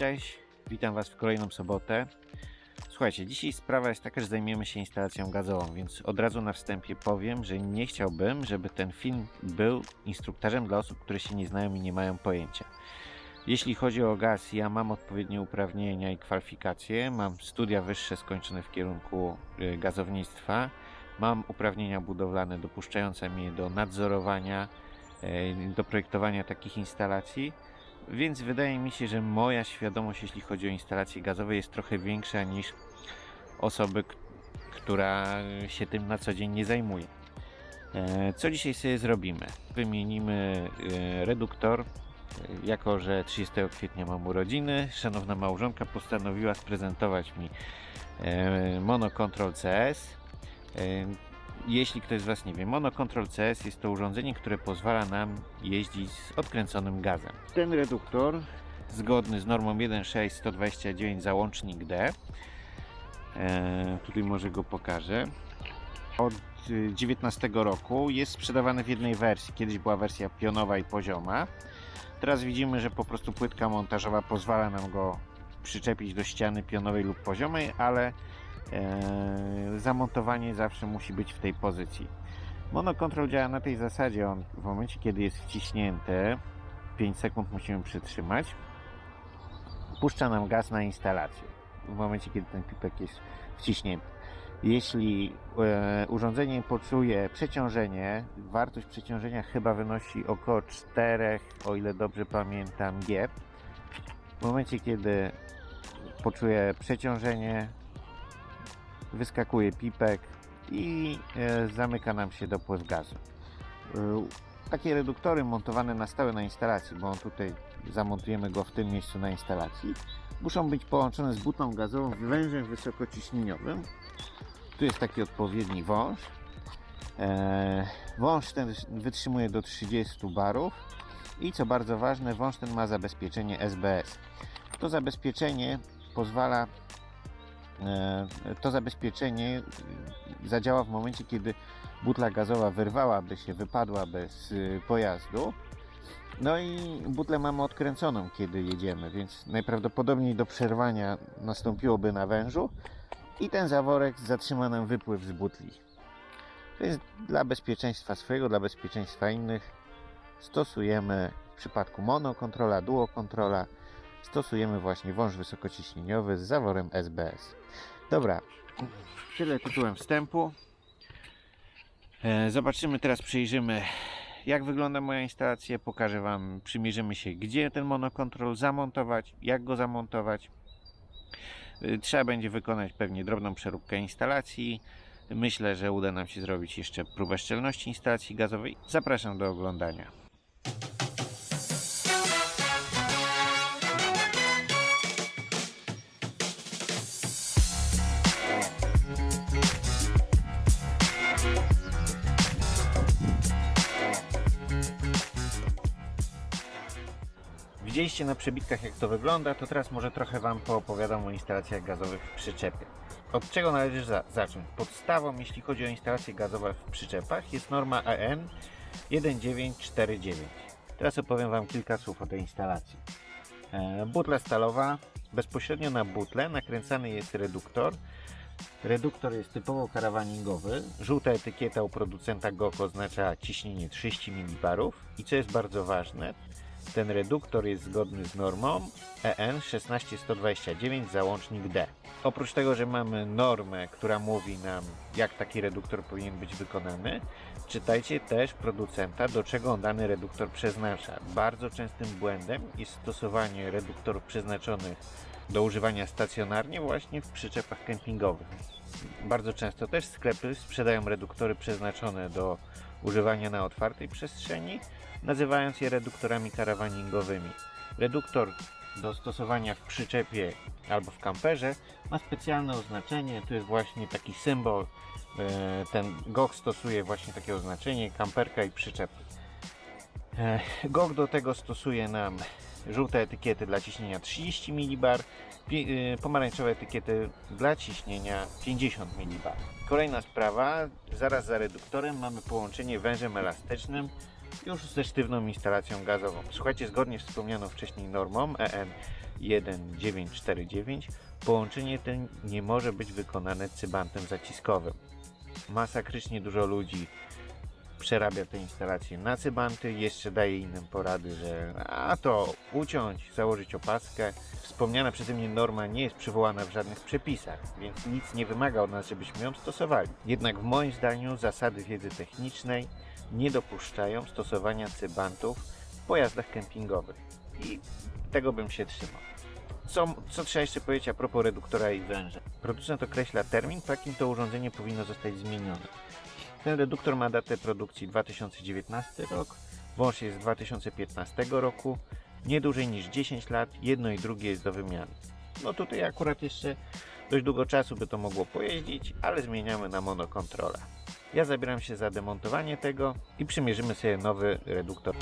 cześć. Witam Was w kolejną sobotę. Słuchajcie, dzisiaj sprawa jest taka, że zajmiemy się instalacją gazową, więc od razu na wstępie powiem, że nie chciałbym, żeby ten film był instruktarzem dla osób, które się nie znają i nie mają pojęcia. Jeśli chodzi o gaz, ja mam odpowiednie uprawnienia i kwalifikacje, mam studia wyższe skończone w kierunku y, gazownictwa, mam uprawnienia budowlane dopuszczające mnie do nadzorowania, y, do projektowania takich instalacji. Więc wydaje mi się, że moja świadomość, jeśli chodzi o instalacje gazowe, jest trochę większa niż osoby, która się tym na co dzień nie zajmuje. E, Co dzisiaj sobie zrobimy? Wymienimy e, reduktor. E, Jako, że 30 kwietnia mam urodziny, szanowna małżonka postanowiła sprezentować mi Monocontrol CS. Jeśli ktoś z Was nie wie, Monocontrol CS jest to urządzenie, które pozwala nam jeździć z odkręconym gazem. Ten reduktor, zgodny z normą 16129 załącznik D, e, tutaj może go pokażę, od y, 19 roku jest sprzedawany w jednej wersji. Kiedyś była wersja pionowa i pozioma. Teraz widzimy, że po prostu płytka montażowa pozwala nam go przyczepić do ściany pionowej lub poziomej, ale zamontowanie zawsze musi być w tej pozycji. Monokontrol działa na tej zasadzie, on w momencie kiedy jest wciśnięty, 5 sekund musimy przytrzymać, puszcza nam gaz na instalację. W momencie kiedy ten pipek jest wciśnięty. Jeśli e, urządzenie poczuje przeciążenie, wartość przeciążenia chyba wynosi około 4, o ile dobrze pamiętam, G. W momencie kiedy poczuje przeciążenie, wyskakuje pipek i e, zamyka nam się dopływ gazu. E, takie reduktory montowane na stałe na instalacji, bo tutaj zamontujemy go w tym miejscu na instalacji, muszą być połączone z butą gazową wężem wysokociśnieniowym. Tu jest taki odpowiedni wąż. E, wąż ten wytrzymuje do 30 barów i co bardzo ważne, wąż ten ma zabezpieczenie SBS. To zabezpieczenie pozwala to zabezpieczenie zadziała w momencie, kiedy butla gazowa wyrwałaby się, wypadłaby z y, pojazdu. No i butlę mamy odkręconą, kiedy jedziemy, więc najprawdopodobniej do przerwania nastąpiłoby na wężu i ten zaworek zatrzyma nam wypływ z butli. Jest dla bezpieczeństwa swojego, dla bezpieczeństwa innych. Stosujemy w przypadku monokontrola, duokontrola stosujemy właśnie wąż wysokociśnieniowy z zaworem SBS. Dobra, tyle tytułem wstępu. E, Zobaczymy teraz, przyjrzymy jak wygląda moja instalacja, pokażę Wam, przymierzymy się gdzie ten monokontrol zamontować, jak go zamontować. E, Trzeba będzie wykonać pewnie drobną przeróbkę instalacji. Myślę, że uda nam się zrobić jeszcze próbę szczelności instalacji gazowej. Zapraszam do oglądania. Widzieliście na przebitkach jak to wygląda, to teraz może trochę Wam poopowiadam o instalacjach gazowych w przyczepie. Od czego należy za zacząć? Podstawą, jeśli chodzi o instalacje gazowe w przyczepach, jest norma EN 1949. Teraz opowiem Wam kilka słów o tej instalacji. E, butla stalowa, bezpośrednio na butlę nakręcany jest reduktor. Reduktor jest typowo karawaningowy. Żółta etykieta u producenta GOK oznacza ciśnienie 30 mB i co jest bardzo ważne, ten reduktor jest zgodny z normą EN 16129 załącznik D. Oprócz tego, że mamy normę, która mówi nam, jak taki reduktor powinien być wykonany, czytajcie też producenta, do czego on dany reduktor przeznacza. Bardzo częstym błędem jest stosowanie reduktorów przeznaczonych do używania stacjonarnie właśnie w przyczepach kempingowych. Bardzo często też sklepy sprzedają reduktory przeznaczone do używania na otwartej przestrzeni, nazywając je reduktorami karawaningowymi. Reduktor do stosowania w przyczepie albo w kamperze ma specjalne oznaczenie, tu jest właśnie taki symbol, e, ten GOG stosuje właśnie takie oznaczenie, kamperka i przyczep. E, GOG do tego stosuje nam żółte etykiety dla ciśnienia 30 mbar, pi- y, pomarańczowe etykiety dla ciśnienia 50 mbar. Kolejna sprawa, zaraz za reduktorem mamy połączenie wężem elastycznym już ze sztywną instalacją gazową. Słuchajcie, zgodnie z wspomnianą wcześniej normą E EN 1949 połączenie to nie może być wykonane cybantem zaciskowym. Masakrycznie dużo ludzi przerabia te instalacje na cybanty, jeszcze daje innym porady, że a to uciąć, założyć opaskę. Wspomniana przeze mnie norma nie jest przywołana w żadnych przepisach, więc nic nie wymaga od nas, żebyśmy ją stosowali. Jednak w moim zdaniu zasady wiedzy technicznej nie dopuszczają stosowania cybantów w pojazdach kempingowych i tego bym się trzymał. Co, co trzeba jeszcze powiedzieć a propos reduktora i węża? Producent określa termin, po jakim to urządzenie powinno zostać zmienione. Ten reduktor ma datę produkcji 2019 rok, wąż jest z 2015 roku, nie dłużej niż 10 lat, jedno i drugie jest do wymiany. No tutaj akurat jeszcze dość długo czasu by to mogło pojeździć, ale zmieniamy na monokontrolę. Ja zabieram się za demontowanie tego i przymierzymy sobie nowy reduktor.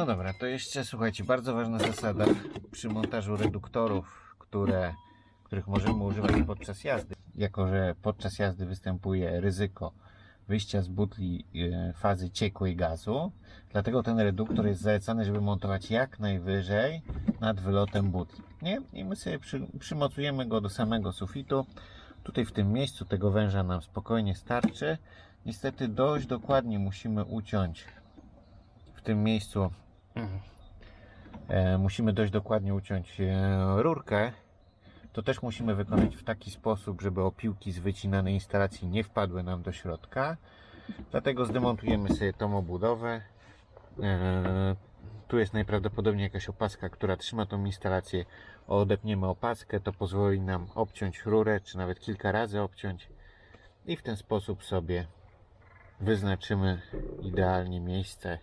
No dobra, to jeszcze słuchajcie, bardzo ważna zasada przy montażu reduktorów, które, których możemy używać podczas jazdy, jako że podczas jazdy występuje ryzyko wyjścia z butli e, fazy ciekłej gazu, dlatego ten reduktor jest zalecany, żeby montować jak najwyżej nad wylotem butli. Nie? I my sobie przy, przymocujemy go do samego sufitu. Tutaj w tym miejscu tego węża nam spokojnie starczy. Niestety dość dokładnie musimy uciąć w tym miejscu musimy dość dokładnie uciąć e, rurkę. To też musimy wykonać w taki sposób, żeby opiłki z wycinanej instalacji nie wpadły nam do środka. Dlatego zdemontujemy sobie tą obudowę. E, tu jest najprawdopodobniej jakaś opaska, która trzyma tą instalację. Odepniemy opaskę, to pozwoli nam obciąć rurę, czy nawet kilka razy obciąć. I w ten sposób sobie wyznaczymy idealnie miejsce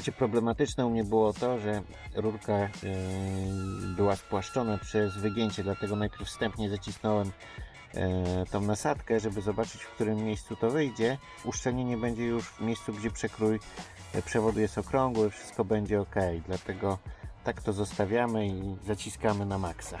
Słuchajcie, problematyczne u mnie było to, że rurka e, była spłaszczona przez wygięcie, dlatego najpierw wstępnie zacisnąłem e, tą nasadkę, żeby zobaczyć, w którym miejscu to wyjdzie. Uszczelnienie będzie już w miejscu, gdzie przekrój e, przewodu jest okrągły, wszystko będzie ok. Dlatego tak to zostawiamy i zaciskamy na maksa.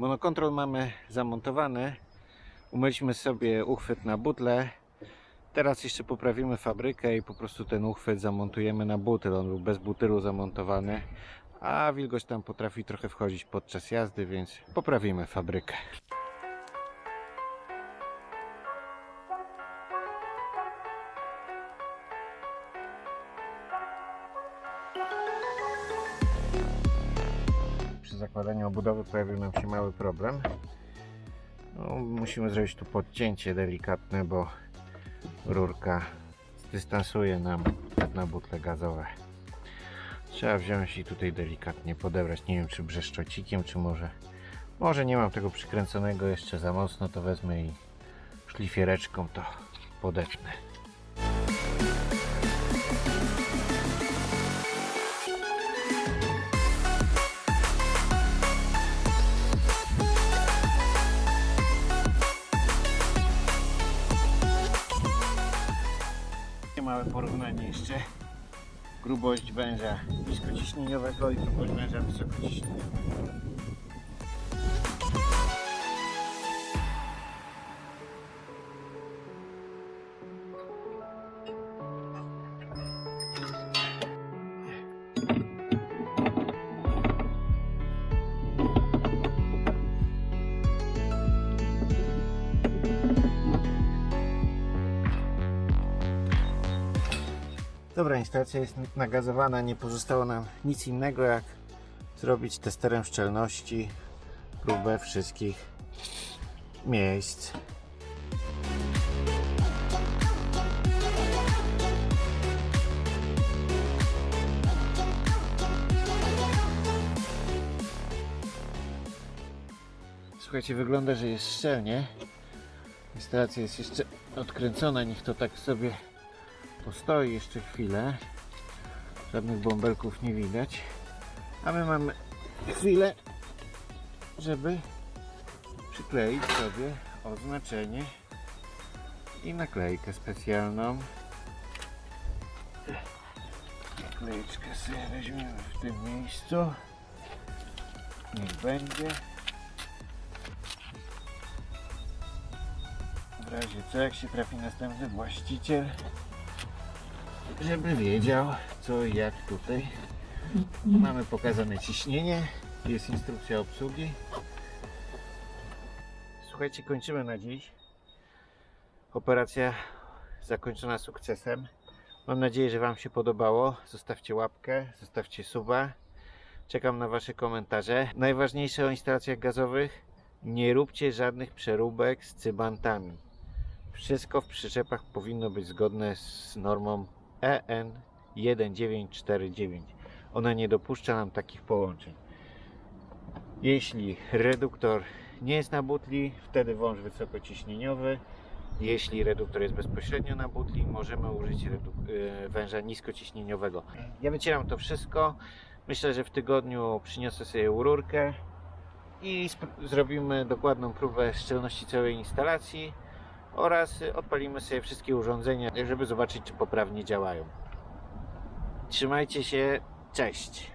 Monokontrol mamy zamontowany. Umyliśmy sobie uchwyt na butle. Teraz jeszcze poprawimy fabrykę i po prostu ten uchwyt zamontujemy na butyl. On był bez butylu zamontowany, a wilgoć tam potrafi trochę wchodzić podczas jazdy, więc poprawimy fabrykę. Zakładaniu obudowy pojawił nam się mały problem. No, musimy zrobić tu podcięcie delikatne, bo rurka dystansuje nam na butle gazowe. Trzeba wziąć i tutaj delikatnie podebrać. Nie wiem, czy brzeszczocikiem, czy może. Może nie mam tego przykręconego jeszcze za mocno, to wezmę i szlifiereczką to podetnę. Porównanie jeszcze. Grubość węża niskociśnieniowego i grubość węża wysokociśnieniowego. Dobra, instalacja jest nagazowana, nie pozostało nam nic innego jak zrobić testerem szczelności próbę wszystkich miejsc. Słuchajcie, wygląda, że jest szczelnie. Instalacja jest jeszcze odkręcona, niech to tak sobie Postoi jeszcze chwilę. Żadnych bąbelków nie widać. A my mamy chwilę, żeby przykleić sobie oznaczenie i naklejkę specjalną. Naklejeczkę sobie weźmiemy w tym miejscu. Niech będzie. W razie co, jak się trafi następny właściciel, żeby wiedział co i jak tutaj. Mamy pokazane ciśnienie, jest instrukcja obsługi. Słuchajcie, kończymy na dziś. Operacja zakończona sukcesem. Mam nadzieję, że Wam się podobało. Zostawcie łapkę, zostawcie suba. Czekam na Wasze komentarze. Najważniejsze o instalacjach gazowych. Nie róbcie żadnych przeróbek z cybantami. Wszystko w przyczepach powinno być zgodne z normą E EN 1949. Ona nie dopuszcza nam takich połączeń. Jeśli reduktor nie jest na butli, wtedy wąż wysokociśnieniowy. Jeśli reduktor jest bezpośrednio na butli, możemy użyć e, węża niskociśnieniowego. Ja wycieram to wszystko. Myślę, że w tygodniu przyniosę sobie rurkę i zrobimy dokładną próbę szczelności całej instalacji oraz odpalimy sobie wszystkie urządzenia, żeby zobaczyć, czy poprawnie działają. Trzymajcie się, cześć!